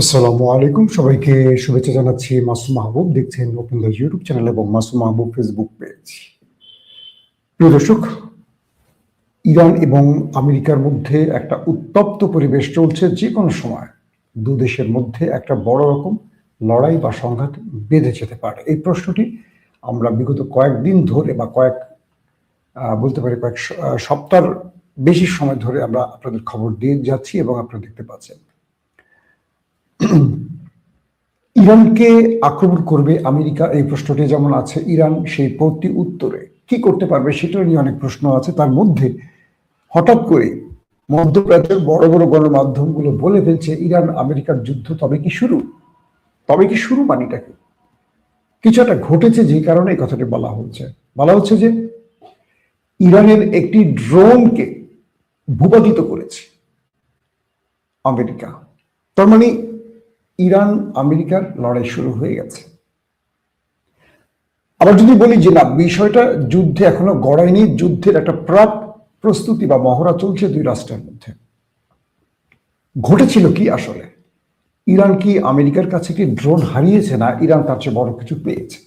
আসসালামু আলাইকুম। সবাইকে শুভেচ্ছা জানাচ্ছি মাসুম মাহবুব। দেখছেন ওপেন দ্য ইউটিউব চ্যানেল এবং মাসুম মাহবুব ফেসবুক পেজ প্রিয় দর্শক, ইরান এবং আমেরিকার মধ্যে একটা উত্তপ্ত পরিবেশ চলছে যে কোনো সময়। দু দেশের মধ্যে একটা বড় রকম লড়াই বা সংঘাত বেঁধে যেতে পারে। এই প্রশ্নটি আমরা বিগত কয়েকদিন ধরে বা কয়েক বলতে পারি কয়েক সপ্তাহ বেশি সময় ধরে আমরা আপনাদের খবর দিয়ে যাচ্ছি এবং আপনারা দেখতে পাচ্ছেন। ইরানকে আক্রমণ করবে আমেরিকা, এই প্রশ্নটি যেমন আছে, ইরান সেই প্রতি উত্তরে। কি করতে পারবে সেটা নিয়ে অনেক প্রশ্ন আছে। তার মধ্যে হঠাৎ করে মধ্যপ্রাচ্যের বড় বড় গণমাধ্যমগুলো বলে ফেলছে, ইরান আমেরিকার যুদ্ধ তবে কি শুরু? তবে কি শুরু মানিটাকে কিছু একটা ঘটেছে যে কারণে এই কথাটি বলা হচ্ছে। বলা হচ্ছে যে ইরানের একটি ড্রোনকে ভূপাতিত করেছে আমেরিকা। তার মানে ইরান আমেরিকার লড়াই শুরু হয়ে গেছে। আবার যদি বলি যে না, বিষয়টা যুদ্ধে এখনও গড়ায়নি, যুদ্ধের একটা প্রাক প্রস্তুতি বা মহড়া চলছে দুই রাষ্ট্রের মধ্যে। ঘটেছিল কি আসলে? ইরান কি আমেরিকার কাছে কি ড্রোন হারিয়েছে না ইরান তার চেয়ে বড় কিছু পেয়েছে?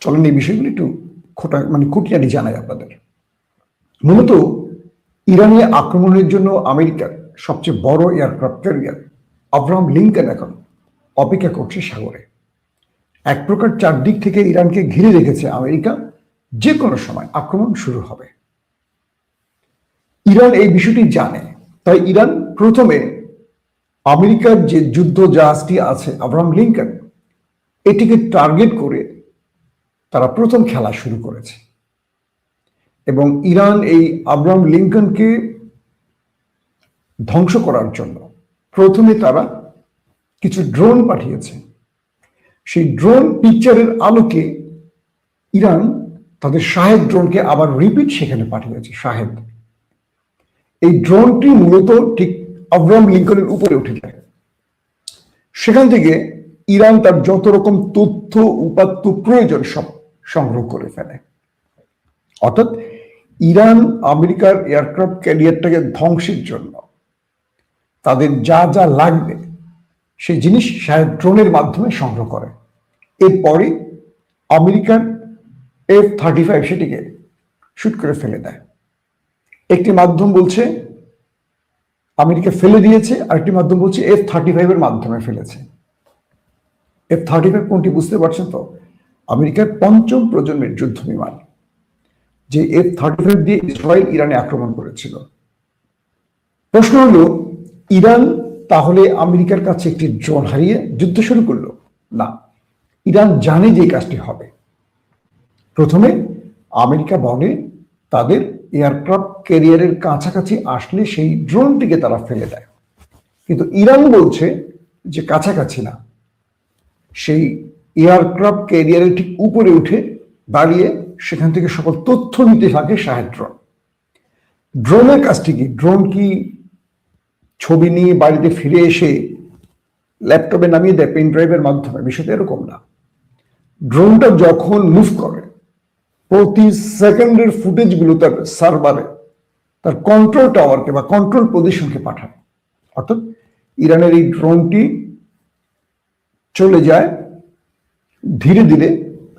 চলেন এই বিষয়গুলি একটু খোটা মানে খুঁটিনাটি জানাই আপনাদের। মূলত ইরানে আক্রমণের জন্য আমেরিকার সবচেয়ে বড় এয়ারক্রাফট ক্যারিয়ার আব্রাহাম লিঙ্কন এখন অপেক্ষা করছে সাগরে। এক প্রকার চারদিক থেকে ইরানকে ঘিরে রেখেছে আমেরিকা। যে কোনো সময় আক্রমণ শুরু হবে। ইরান এই বিষয়টি জানে, তাই ইরান প্রথমে আমেরিকার যে যুদ্ধ জাহাজটি আছে আব্রাহাম লিঙ্কন, এটিকে টার্গেট করে তারা প্রথম খেলা শুরু করেছে। এবং ইরান এই আব্রাহাম লিঙ্কনকে ধ্বংস করার জন্য প্রথমে তারা কিছু ড্রোন পাঠিয়েছে। সেই ড্রোন পিকচারের আলোকে ইরান তাদের শাহেদ ড্রোনকে আবার রিপিট সেখানে পাঠিয়েছে, শাহেদ। এই ড্রোনটি মূলত ঠিক আব্রাহাম লিঙ্কনের উপরে উঠে যায়। সেখান থেকে ইরান তার যত রকম তথ্য, উপাত্ত প্রয়োজন সব সংগ্রহ করে ফেলে। অর্থাৎ ইরান আমেরিকার এয়ারক্রাফট ক্যারিয়ারটাকে ধ্বংসের জন্য তাদের যা যা লাগবে, সেই জিনিস ড্রোনের মাধ্যমে সংগ্রহ করে। এরপরে আমেরিকার এফ থার্টি ফাইভ সেটিকে শুট করে ফেলে দেয়। একটি মাধ্যম বলছে, আমেরিকা ফেলে দিয়েছে, আরেকটি মাধ্যম বলছে এফ থার্টি ফাইভের মাধ্যমে ফেলেছে। এফ থার্টি ফাইভ কোনটি বুঝতে পারছেন তো? আমেরিকার পঞ্চম প্রজন্মের যুদ্ধ বিমান যে এফ থার্টি ফাইভ দিয়ে ইসরায়েল ইরানে আক্রমণ করেছিল। প্রশ্ন হলো ইরান তাহলে আমেরিকার কাছে একটি ড্রোন হারিয়ে যুদ্ধ শুরু করল? না। ইরান জানে যে কাজটি হবে। প্রথমে আমেরিকা বলে তাদের এয়ারক্রাফট ক্যারিয়ারের কাছাকাছি আসলে সেই ড্রোনটিকে তারা ফেলে দেয়। কিন্তু ইরান বলছে যে কাছাকাছি না। সেই এয়ারক্রাফট ক্যারিয়ারের ঠিক উপরে উঠে দাঁড়িয়ে সেখান থেকে সকল তথ্য নিতে থাকে শাহেদ ড্রোন। ড্রোনের কাজটি কি? ড্রোন কি ছবি নিয়ে বাড়িতে ফিরে এসে ল্যাপটপে নামিয়ে দেয়, পেন ড্রাইভের মাধ্যমে। বিষয়টা এরকম না। ড্রোনটা যখন মুভ করে, প্রতি সেকেন্ডের ফুটেজগুলো তার সার্ভারে তার কন্ট্রোল টাওয়ারকে বা কন্ট্রোল পজিশনকে পাঠায়। অর্থাৎ ইরানের এই ড্রোনটি চলে যায়, ধীরে ধীরে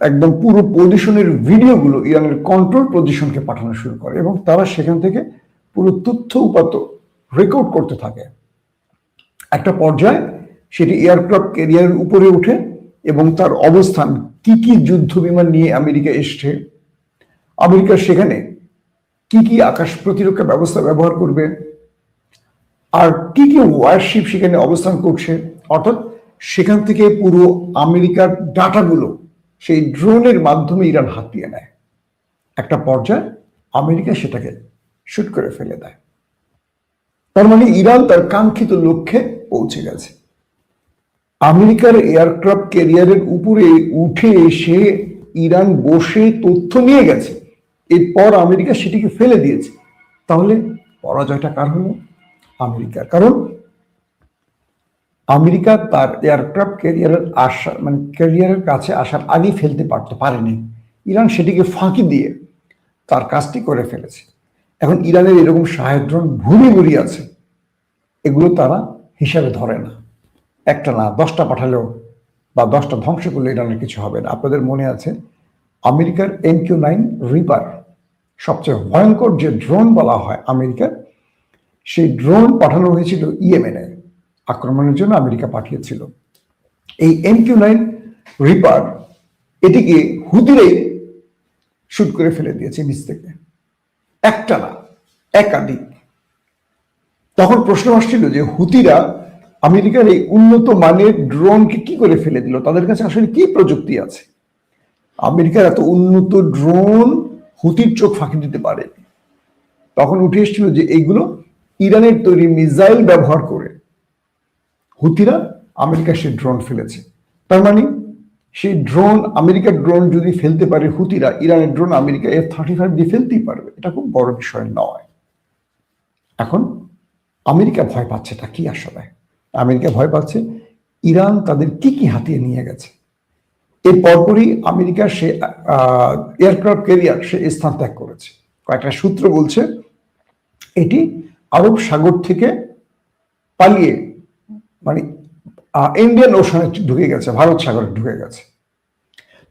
একদম পুরো পজিশনের ভিডিওগুলো ইরানের কন্ট্রোল পজিশনকে পাঠানো শুরু করে এবং তারা সেখান থেকে পুরো তথ্য উপাত্ত রেকর্ড করতে থাকে। একটা পর্যায়ে সেটি এয়ারক্রাফট ক্যারিয়ারের উপরে উঠে এবং তার অবস্থান কি কি যুদ্ধ বিমান নিয়ে আমেরিকা এসছে, আমেরিকা সেখানে কি কি আকাশ প্রতিরক্ষা ব্যবস্থা ব্যবহার করবে, আর কি কি ওয়ারশিপ সেখানে অবস্থান করছে, অর্থাৎ সেখান থেকে পুরো আমেরিকার ডাটাগুলো সেই ড্রোনের মাধ্যমে ইরান হাতিয়ে নেয়। একটা পর্যায়ে আমেরিকা সেটাকে শুট করে ফেলে দেয়। তার মানে ইরান তার কাঙ্ক্ষিত লক্ষ্যে পৌঁছে গেছে। আমেরিকার এয়ারক্রাফট ক্যারিয়ারের উপরে উঠে এসে ইরান বসে তথ্য নিয়ে গেছে। এরপর আমেরিকা সেটিকে ফেলে দিয়েছে। তাহলে পরাজয়টা কার হলো? আমেরিকার। কারণ আমেরিকা তার এয়ারক্রাফট ক্যারিয়ারের আসা মানে ক্যারিয়ারের কাছে আসার আগেই ফেলতে পারতে পারেনি। ইরান সেটিকে ফাঁকি দিয়ে তার কাজটি করে ফেলেছে। এখন ইরানের এরকম ভুরি ভুরি আছে, এগুলো তারা হিসাবে ধরে না। একটা না, দশটা পাঠালেও বা দশটা ধ্বংস করলে ইরানের কিছু হবে না। আপনাদের মনে আছে, আমেরিকার এম কিউ নাইন রিপার, সবচেয়ে ভয়ঙ্কর যে ড্রোন বলা হয় আমেরিকার, সেই ড্রোন পাঠানো হয়েছিল ইয়েমেনে, আক্রমণের জন্য আমেরিকা পাঠিয়েছিল। এই এম কিউ নাইন রিপার, এটিকে হুদিরাই শুট করে ফেলে দিয়েছে নিচ থেকে। একটা না, একাধিক। তখন প্রশ্ন আসছিল যে হুতিরা আমেরিকার এই উন্নত মানের ড্রোনকে কি করে ফেলে দিল? তাদের কাছে আসলে কি প্রযুক্তি আছে? আমেরিকার এত উন্নত ড্রোন হুতির চোখ ফাঁকি দিতে পারে। তখন উঠে এসেছিল যে এইগুলো ইরানের তৈরি মিসাইল ব্যবহার করে হুতিরা আমেরিকা সে ড্রোন ফেলেছে। তার মানে সেই ড্রোন আমেরিকার ড্রোন যদি ফেলতে পারে হুতিরা, ইরানের drone America F thirty five দিয়ে ফেলতেই পারবে। এটা খুব বড় বিষয় নয়। এখন আমেরিকা ভয় পাচ্ছে তা কি আসলে? আমেরিকা ভয় পাচ্ছে, ইরান তাদের কি কি হাতিয়ে নিয়ে গেছে? এর পরপরই আমেরিকা সে এয়ারক্রাফট ক্যারিয়ার সে স্থান ত্যাগ করেছে। কয়েকটা সূত্র বলছে, এটি আরব সাগর থেকে পালিয়ে মানে ইন্ডিয়ান ওশানে ঢুকে গেছে, ভারত সাগরে ঢুকে গেছে।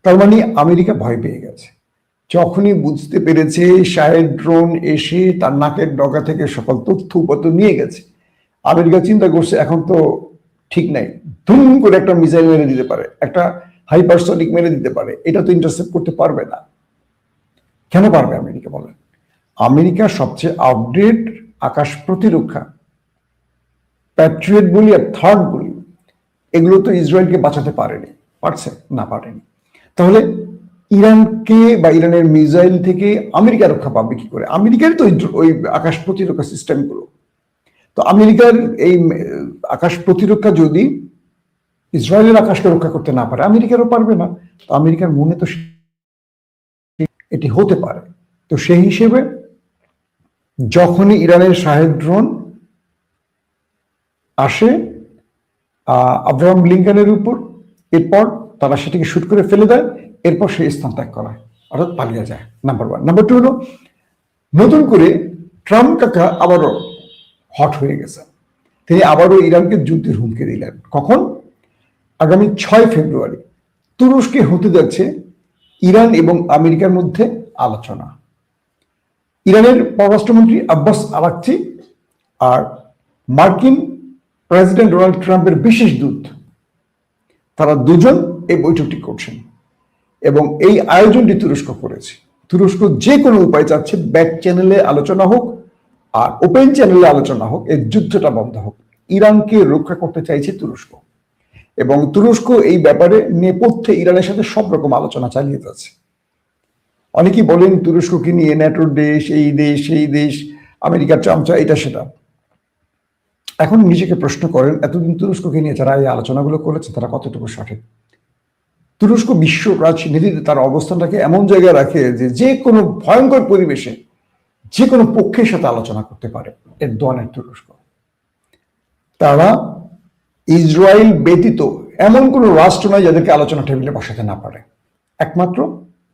তার মানে আমেরিকা ভয় পেয়ে গেছে। যখনই বুঝতে পেরেছে শাহের ড্রোন এসে তার নাকের ডগা থেকে সকল তথ্য উপাত্ত নিয়ে গেছে, আমেরিকা চিন্তা করছে, এখন তো ঠিক নাই। ধুম করে একটা মিসাইল মেরে দিতে পারে, একটা হাইপারসনিক মেরে দিতে পারে, এটা তো ইন্টারসেপ্ট করতে পারবে না। কেন পারবে আমেরিকা বলেন? আমেরিকা সবচেয়ে আপডেট আকাশ প্রতিরক্ষা প্যাট্রিয়েট বলি আর থার্ড বলি এগুলো তো ইসরায়েলকে বাঁচাতে পারেনি, পারছে না পারেনি। তাহলে ইরানকে বা ইরানের মিসাইল থেকে আমেরিকা রক্ষা পাবে কি করে? আমেরিকার তো ওই আকাশ প্রতিরক্ষা সিস্টেমগুলো। তো আমেরিকার এই আকাশ প্রতিরক্ষা যদি ইসরায়েলের আকাশকে রক্ষা করতে না পারে, আমেরিকারও পারবে না। তো আমেরিকার মনে তো এটি হতে পারে। তো সেই হিসেবে যখনই ইরানের শাহেদ ড্রোন আসে আব্রাহাম লিঙ্কানের উপর। এরপর তারা সেটিকে শুট করে ফেলে দেয়। এরপর সেই স্থান ত্যাগ করা, অর্থাৎ পালিয়ে যায় নাম্বার ওয়ান নাম্বার টু হলো, নতুন করে ট্রাম্প কাকা আবারও হট হয়ে গেছে। তিনি আবারও ইরানকে যুদ্ধের হুমকি দিলেন। কখন? আগামী ছয় ফেব্রুয়ারি। তুরস্কে হতে যাচ্ছে ইরান এবং আমেরিকার মধ্যে আলোচনা। ইরানের পররাষ্ট্রমন্ত্রী আব্বাস আরাকচি আর মার্কিন প্রেসিডেন্ট ডোনাল্ড ট্রাম্পের বিশেষ দূত। তারা দুজন এই বৈঠকটি করছেন এবং এই আয়োজনটি তুরস্ক করেছে। তুরস্ক যে কোনো উপায় চাচ্ছে ব্যাক চ্যানেলে আলোচনা হোক আর ওপেন চ্যানেলে আলোচনা হোক এই যুদ্ধটা বন্ধ হোক। ইরানকে রক্ষা করতে চাইছে তুরস্ক এবং তুরস্ক এই ব্যাপারে নেপথ্যে ইরানের সাথে সব রকম আলোচনা চালিয়ে যাচ্ছে। অনেকেই বলেন তুরস্ককে নিয়ে ন্যাটোর দেশ, এই দেশ, সেই দেশ, আমেরিকার চামচা, এটা সেটা। এখন নিজেকে প্রশ্ন করেন, এতদিন তুরস্ককে নিয়ে যারা এই আলোচনাগুলো করেছে, তারা কতটুকু সঠিক? তুরস্ক বিশ্ব রাজনীতিতে তার অবস্থানটাকে এমন জায়গায় রাখে যে যে কোনো ভয়ঙ্কর পরিবেশে যে কোনো পক্ষের সাথে আলোচনা করতে পারে। এর দোয়ানের তুরস্ক। তারা ইসরায়েল ব্যতীত এমন কোন রাষ্ট্র নয় যাদেরকে আলোচনা টেবিলে বসাতে না পারে। একমাত্র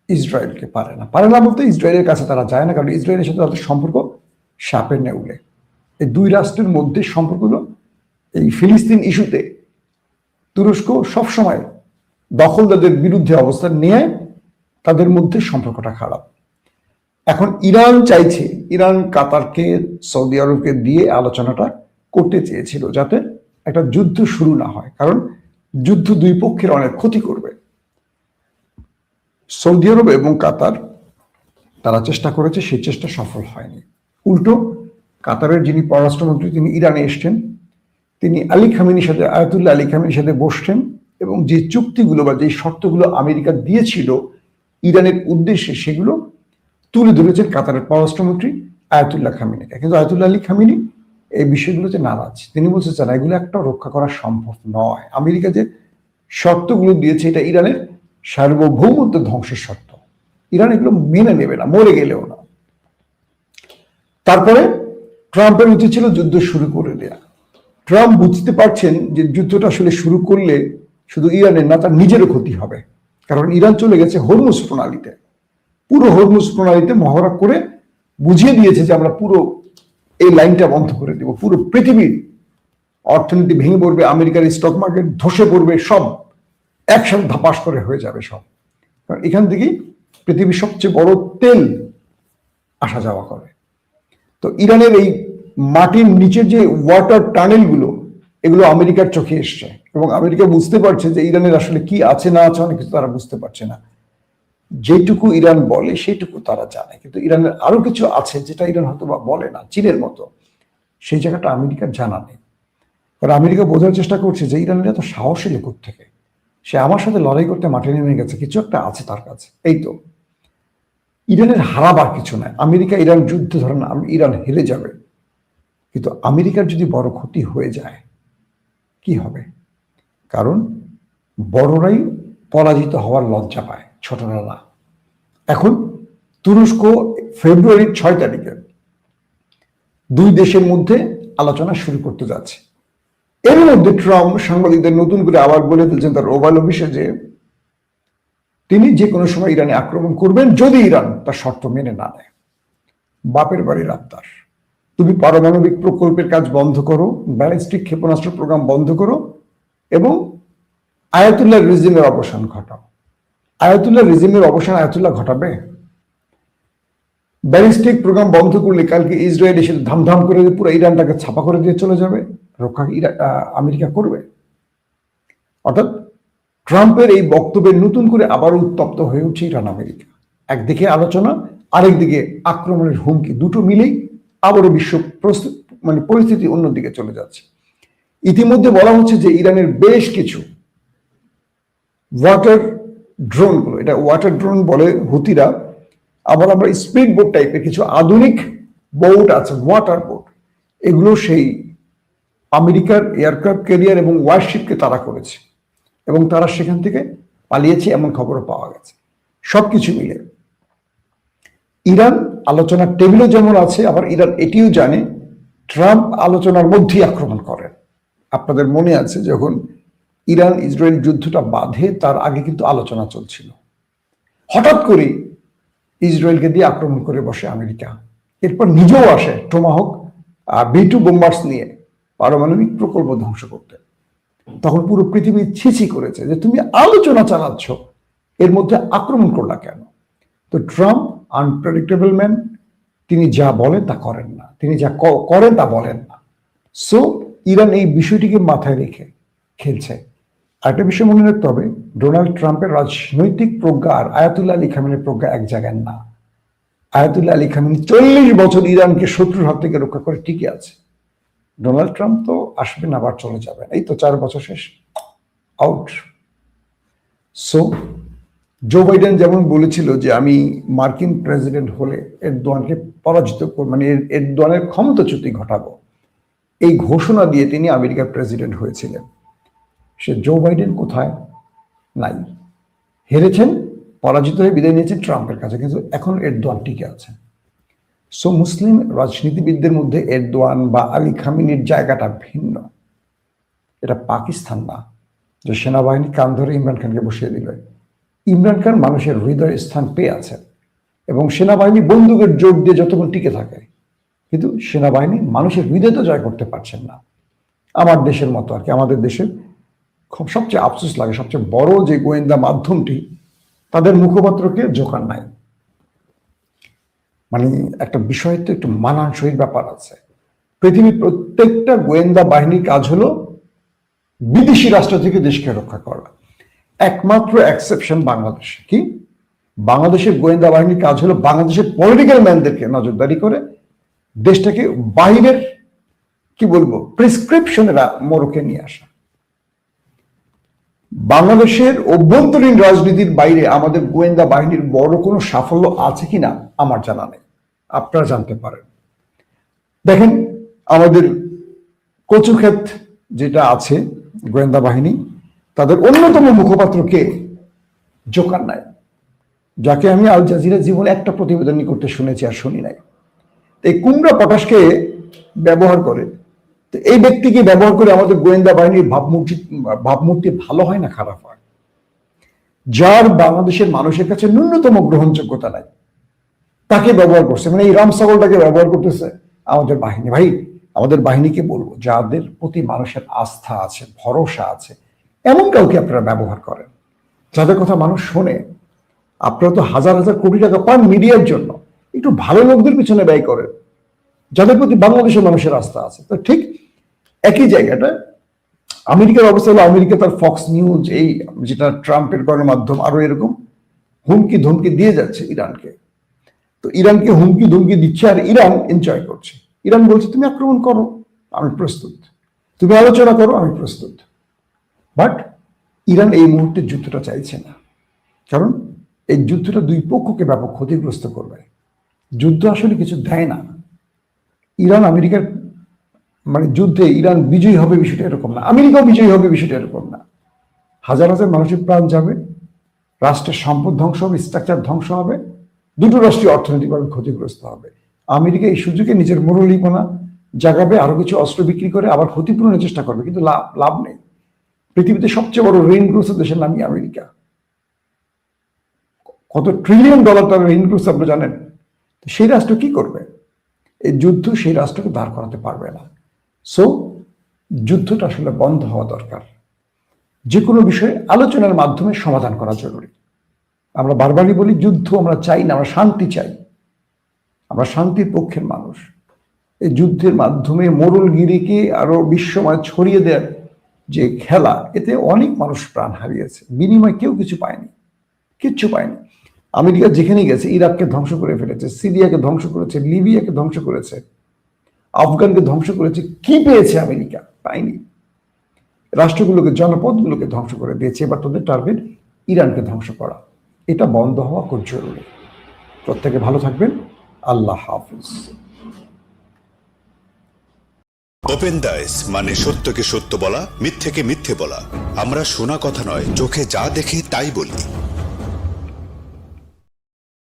ইসরায়েলকে পারে না। পারে না বলতে ইসরায়েলের কাছে তারা যায় না, কারণ ইসরায়েলের সাথে তাদের সম্পর্ক সাপের নেউলে। এই দুই রাষ্ট্রের মধ্যে সম্পর্কগুলো এই ফিলিস্তিন ইস্যুতে তুরস্ক সবসময় দখলদারদের বিরুদ্ধে অবস্থান নিয়ে তাদের মধ্যে সম্পর্কটা খারাপ। এখন ইরান চাইছে, ইরান কাতারকে, সৌদি আরবকে দিয়ে আলোচনাটা করতে চেয়েছিল যাতে একটা যুদ্ধ শুরু না হয়, কারণ যুদ্ধ দুই পক্ষের অনেক ক্ষতি করবে। সৌদি আরব এবং কাতার, তারা চেষ্টা করেছে সেই চেষ্টা সফল হয়নি। উল্টো কাতারের যিনি পররাষ্ট্রমন্ত্রী, তিনি ইরানে এসছেন। তিনি আলী খামিনীর সাথে, আয়াতুল্লাহ আলী খামিনীর সাথে বসছেন এবং যে চুক্তিগুলো বা যে শর্তগুলো আমেরিকা দিয়েছিল ইরানের উদ্দেশ্যে, সেগুলো তুলে ধরেছেন কাতারের পররাষ্ট্রমন্ত্রী আয়াতুল্লাহ খামিনীকে। কিন্তু আয়াতুল্লাহ আলী খামিনী এই বিষয়গুলোতে নারাজ। তিনি বলতে চান, এগুলো একটা রক্ষা করা সম্ভব নয়। আমেরিকা যে শর্তগুলো দিয়েছে, এটা ইরানের সার্বভৌমত্ব ধ্বংসের শর্ত। ইরান এগুলো মেনে নেবে না, মরে গেলেও না। তারপরে ট্রাম্পের উচিত ছিল যুদ্ধ শুরু করে দেয়া। ট্রাম্প বুঝতে পারছেন যে যুদ্ধটা আসলে শুরু করলে শুধু ইরানের না, তার নিজেরও ক্ষতি হবে। কারণ ইরান চলে গেছে হরমুজ প্রণালীতে। পুরো হরমুজ প্রণালীতে মহড়া করে বুঝিয়ে দিয়েছে যে আমরা পুরো এই লাইনটা বন্ধ করে দেব। পুরো পৃথিবীর অর্থনীতি ভেঙে পড়বে, আমেরিকার স্টক মার্কেট ধসে পড়বে, সব একসাথে ধাপাস করে হয়ে যাবে সব। কারণ এখান থেকেই পৃথিবীর সবচেয়ে বড় তেল আসা যাওয়া করে। তো ইরানের এই মাটির নিচের যে ওয়াটার টানেলগুলো এগুলো আমেরিকার চোখে এসছে এবং আমেরিকা বুঝতে পারছে যে ইরানের আসলে কি আছে, না আছে, অনেক কিছু তারা বুঝতে পারছে না। যেটুকু ইরান বলে, সেটুকু তারা জানে। কিন্তু ইরানের আরও কিছু আছে যেটা ইরান হয়তো বা বলে না, চীনের মতো। সেই জায়গাটা আমেরিকার জানা নেই। কারণ আমেরিকা বোঝার চেষ্টা করছে যে ইরানের এত সাহসী লোক থেকে সে আমার সাথে লড়াই করতে মাঠে নেমে গেছে, কিছু একটা আছে তার কাছে। এই তো। ইরানের হারাবার কিছু নাই। আমেরিকা, ইরান যুদ্ধ ধরেন, ইরান হেরে যাবে। কিন্তু আমেরিকার যদি বড় ক্ষতি হয়ে যায়, কি হবে? কারণ বড়রাই পরাজিত হওয়ার লজ্জা পায় ছোটরা না এখন তুরস্ক ফেব্রুয়ারির ছয় তারিখে দুই দেশের মধ্যে আলোচনা শুরু করতে যাচ্ছে। এর মধ্যে ট্রাম্প সাংবাদিকদের নতুন করে আবার বলে দিয়েছেন তার ওভাল অফিসে যে তিনি যে কোনো সময় ইরানে আক্রমণ করবেন যদি ইরান তার শর্ত মেনে না নেয়। বাপের বাড়ির আত্মার তুমি পারমাণবিক প্রকল্পের কাজ বন্ধ করো, ব্যালিস্টিক ক্ষেপণাস্ত্র প্রোগ্রাম বন্ধ করো এবং আয়াতুল্লাহ রিজিমের অবসান ঘটাও। আয়াতুল্লাহ রিজিমের অবসান আয়াতুল্লাহ ঘটাবে? ব্যালিস্টিক প্রোগ্রাম বন্ধ করলে কালকে ইসরায়েল এসে ধামধাম করে পুরো ইরানটাকে ছাপা করে দিয়ে চলে যাবে? রক্ষা আমেরিকা করবে? অর্থাৎ ট্রাম্পের এই বক্তব্যের নতুন করে আবার উত্তপ্ত হয়ে উঠছে ইরান, আমেরিকা। একদিকে আলোচনা, আরেকদিকে আক্রমণের হুমকি, দুটো মিলেই আবারও বিশ্ব মানে পরিস্থিতি অন্যদিকে চলে যাচ্ছে। ইতিমধ্যে বলা হচ্ছে যে ইরানের বেশ কিছু ওয়াটার ড্রোনগুলো, এটা ওয়াটার ড্রোন বলে হুতিরা, আবার আমরা স্পিড বোট টাইপের কিছু আধুনিক বোট আছে, ওয়াটার বোট। এগুলো সেই আমেরিকার এয়ারক্রাফট ক্যারিয়ার এবং ওয়ারশিপকে তারা করেছে। এবং তারা সেখান থেকে পালিয়েছে, এমন খবরও পাওয়া গেছে। সবকিছু মিলে। ইরান আলোচনার টেবিলও যেমন আছে, আবার ইরান এটিও জানে, ট্রাম্প আলোচনার মধ্যেই আক্রমণ করেন। আপনাদের মনে আছে যখন ইরান ইসরায়েল যুদ্ধটা বাঁধে, তার আগে কিন্তু আলোচনা চলছিল। হঠাৎ করে ইসরায়েলকে দিয়ে আক্রমণ করে বসে আমেরিকা। এরপর নিজেও আসে, টোমাহক বি টু বোম্বার্স নিয়ে পারমাণবিক প্রকল্প ধ্বংস করতে। তখন পুরো পৃথিবী ছিছি করেছে যে তুমি আলোচনা চালাচ্ছ, এর মধ্যে আক্রমণ করলা কেন? তো ট্রাম্প আনপ্রেডিক্টেবল ম্যান তিনি যা বলেন তা করেন না। তিনি যা করেন তা বলেন না। সো ইরান এই বিষয়টিকে মাথায় রেখে খেলছে। আরেকটা বিষয় মনে রাখতে হবে, ডোনাল্ড ট্রাম্পের রাজনৈতিক প্রজ্ঞা আর আয়াতুল্লাহ আলী খামেনের প্রজ্ঞা এক জায়গায় না। আয়াতুল্লাহ আলী খামেনি চল্লিশ বছর ইরানকে শত্রুর হাত থেকে রক্ষা করে টিকে আছে। ডোনাল্ড ট্রাম্প তো আসবেন আবার চলে যাবেন এই তো চার বছর শেষ। আউট সো জো বাইডেন যেমন বলেছিল যে আমি মার্কিন প্রেসিডেন্ট হলে এরদোয়ানকে পরাজিত করব মানে এর- এরদোয়ানের ক্ষমতাচ্যুতি ঘটাবো। এই ঘোষণা দিয়ে তিনি আমেরিকার প্রেসিডেন্ট হয়েছিলেন। সে জো বাইডেন কোথায়? নাই। হেরেছেন, পরাজিত হয়ে বিদায় নিয়েছেন ট্রাম্পের কাছে, কিন্তু এখন এরদোয়ান টিকে আছে। সো মুসলিম রাজনীতিবিদদের মধ্যে এরদোয়ান বা আলী খামিনির জায়গাটা ভিন্ন। এটা পাকিস্তান না, যে সেনাবাহিনী কান ধরে ইমরান খানকে বসিয়ে দিল। ইমরান খান মানুষের হৃদয়ে স্থান পেয়ে আছেন এবং সেনাবাহিনী বন্দুকের জোর দিয়ে যতক্ষণ টিকে থাকে, কিন্তু সেনাবাহিনী মানুষের হৃদয় তো জয় করতে পারছেন না। আমার দেশের মতো আর কি, আমাদের দেশের খুব সবচেয়ে আফসোস লাগে, সবচেয়ে বড় যে গোয়েন্দা মাধ্যমটি, তাদের মুখপাত্রকে জোকান নাই। মানে একটা বিষয় তো একটু মানানসইর ব্যাপার আছে। পৃথিবীর প্রত্যেকটা গোয়েন্দা বাহিনীর কাজ হলো বিদেশি রাষ্ট্র থেকে দেশকে রক্ষা করা। একমাত্র এক্সেপশন বাংলাদেশ। কি? বাংলাদেশের গোয়েন্দা বাহিনীর কাজ হলো বাংলাদেশের পলিটিক্যাল ম্যানদেরকে নজরদারি করে দেশটাকে বাইরের, কি বলব প্রেসক্রিপশনের মোড়কে নিয়ে আসা। বাংলাদেশের অভ্যন্তরীণ রাজনীতির বাইরে আমাদের গোয়েন্দা বাহিনীর বড় কোনো সাফল্য আছে কিনা আমার জানা নেই। আপনারা জানতে পারেন। দেখেন, আমাদের কচুক্ষেত যেটা আছে, গোয়েন্দা বাহিনী, তাদের অন্যতম মুখপাত্রকে জোকার নাই। যাকে আমি আল জাজিরা জীবনে একটা প্রতিবেদনই করতে শুনেছি আর শুনি নাই। এই কুমড়া পটাশকে ব্যবহার করে, তো এই ব্যক্তিকে ব্যবহার করে আমাদের গোয়েন্দা বাহিনীর ভাবমূর্তি ভাবমূর্তি ভালো হয় না খারাপ হয়? যার বাংলাদেশের মানুষের কাছে ন্যূনতম গ্রহণযোগ্যতা নাই। তাকে ব্যবহার করছে। মানে এই রাম ছাগলটাকে ব্যবহার করতেছে আমাদের বাহিনী। ভাই, আমাদের বাহিনীকে বলব, যাদের প্রতি মানুষের আস্থা আছে, ভরসা আছে, এমন কাউকে আপনারা ব্যবহার করেন। যাদের কথা মানুষ শোনে, আপনারা তো হাজার হাজার কোটি টাকা পান মিডিয়ার জন্য, একটু ভালো লোকদের পিছনে ব্যয় করেন। যাদের প্রতি বাংলাদেশের মানুষের আস্থা আছে। তো ঠিক একই জায়গাটা, আমেরিকার অবস্থা হলো আমেরিকা তার ফক্স নিউজ এই যেটা ট্রাম্পের গণমাধ্যম আরও এরকম হুমকি ধমকি দিয়ে যাচ্ছে ইরানকে। তো ইরানকে হুমকি ধুমকি দিচ্ছে আর ইরান এনজয় করছে। ইরান বলছে, তুমি আক্রমণ করো, আমি প্রস্তুত। তুমি আলোচনা করো, আমি প্রস্তুত। বাট ইরান এই মুহূর্তে যুদ্ধটা চাইছে না। কারণ এই যুদ্ধটা দুই পক্ষকে ব্যাপক ক্ষতিগ্রস্ত করবে। যুদ্ধ আসলে কিছু দেয় না। ইরান আমেরিকার মানে যুদ্ধে ইরান বিজয়ী হবে বিষয়টা এরকম না। আমেরিকাও বিজয়ী হবে বিষয়টা এরকম না। হাজার হাজার মানুষের প্রাণ যাবে, রাষ্ট্রের সম্পদ ধ্বংস হবে স্ট্রাকচার ধ্বংস হবে। দুটো রাষ্ট্রীয় অর্থনৈতিকভাবে ক্ষতিগ্রস্ত হবে। আমেরিকা এই সুযোগে নিজের মুরলীপনা জাগাবে, আরও কিছু অস্ত্র বিক্রি করে আবার ক্ষতিপূরণের চেষ্টা করবে, কিন্তু লাভ লাভ নেই। পৃথিবীতে সবচেয়ে বড় ঋণগ্রস্ত দেশের নামই আমেরিকা। কত ট্রিলিয়ন ডলার তার ঋণগ্রস্ত আপনি জানেন? সেই রাষ্ট্র কি করবে? এই যুদ্ধ সেই রাষ্ট্রকে দাঁড় করাতে পারবে না। সো যুদ্ধটা আসলে বন্ধ হওয়া দরকার। যে কোনো বিষয়ে আলোচনার মাধ্যমে সমাধান করা জরুরি। আমরা বারবারই বলি, যুদ্ধ আমরা চাই না, আমরা শান্তি চাই। আমরা শান্তির পক্ষের মানুষ। এই যুদ্ধের মাধ্যমে মোরলগিরিকে আরও বিশ্বময় ছড়িয়ে দেওয়ার যে খেলা, এতে অনেক মানুষ প্রাণ হারিয়েছে। বিনিময়ে কেউ কিছু পায়নি, কিচ্ছু পায়নি। আমেরিকা যেখানে গেছে, ইরাককে ধ্বংস করে ফেলেছে, সিরিয়াকে ধ্বংস করেছে, লিবিয়াকে ধ্বংস করেছে, আফগানকে ধ্বংস করেছে, কি পেয়েছে আমেরিকা? পায়নি। রাষ্ট্রগুলোকে, জনপদগুলোকে ধ্বংস করে দিয়েছে। এবার তোদের টার্গেট ইরানকে ধ্বংস করা। এটা বন্ধ হওয়া খুব জরুরি। প্রত্যেকে ভালো থাকবেন। আল্লাহ হাফিজ। ওপেন দাইস মানে সত্যকে সত্য বলা, মিথ্যেকে মিথ্যে বলা। আমরা শোনা কথা নয়, চোখে যা দেখি তাই বলি।